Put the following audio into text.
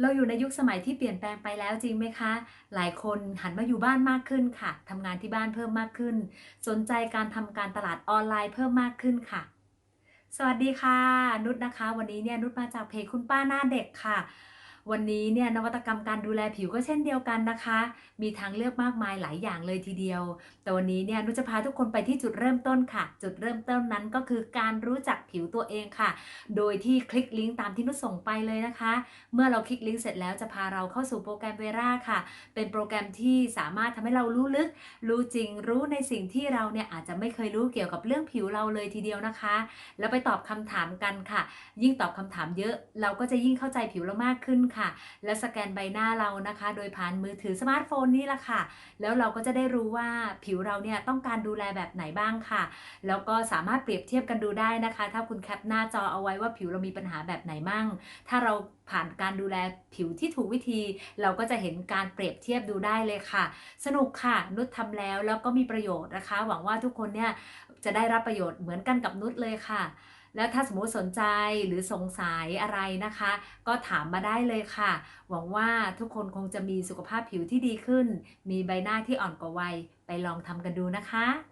เราอยู่ในยุคสมัยที่เปลี่ยนแปลงไปแล้วจริงไหมคะ หลายคนหันมาอยู่บ้านมากขึ้นค่ะทำงานที่บ้านเพิ่มมากขึ้น สนใจการทำการตลาดออนไลน์เพิ่มมากขึ้นค่ะ สวัสดีค่ะ นุชนะคะ วันนี้เนี่ยนุชมาจากเพจคุณป้าหน้าเด็กค่ะ วันนี้เนี่ยนวัตกรรมการดูแลผิวก็เช่นเดียวกันนะคะ มีทางเลือกมากมายหลายอย่างเลยทีเดียว แต่วันนี้เนี่ยนุจะพาทุกคนไปที่จุดเริ่มต้นค่ะ จุดเริ่มต้นนั้นก็คือการรู้จักผิวตัวเองค่ะ โดยที่คลิกลิงก์ตามที่นุส่งไปเลยนะคะ เมื่อเราคลิกลิงก์เสร็จแล้วจะพาเราเข้าสู่โปรแกรมเวราค่ะ เป็นโปรแกรมที่สามารถทำให้เรารู้ลึก รู้จริงรู้ในสิ่งที่เราเนี่ยอาจจะไม่เคยรู้เกี่ยวกับเรื่องผิวเราเลยทีเดียวนะคะ แล้วไปตอบคำถามกันค่ะ ยิ่งตอบคำถามเยอะเราก็จะยิ่งเข้าใจผิวเรามากขึ้นค่ะค่ะ และสแกนใบหน้าเรานะคะ โดยผ่านมือถือสมาร์ทโฟนนี่แหละค่ะ แล้วเราก็จะได้รู้ว่าผิวเราเนี่ยต้องการดูแลแบบไหนบ้างค่ะ แล้วก็สามารถเปรียบเทียบกันดูได้นะคะ ถ้าคุณแคปหน้าจอเอาไว้ว่าผิวเรามีปัญหาแบบไหนมั่ง ถ้าเราผ่านการดูแลผิวที่ถูกวิธี เราก็จะเห็นการเปรียบเทียบดูได้เลยค่ะ สนุกค่ะ นุชทำแล้วแล้วก็มีประโยชน์นะคะ หวังว่าทุกคนเนี่ยจะได้รับประโยชน์เหมือนกันกับนุชเลยค่ะ แล้วถ้าสมมติสนใจหรือสงสัยอะไรนะคะ ก็ถามมาได้เลยค่ะ หวังว่าทุกคนคงจะมีสุขภาพผิวที่ดีขึ้น มีใบหน้าที่อ่อนกว่าวัยไปลองทำกันดูนะคะ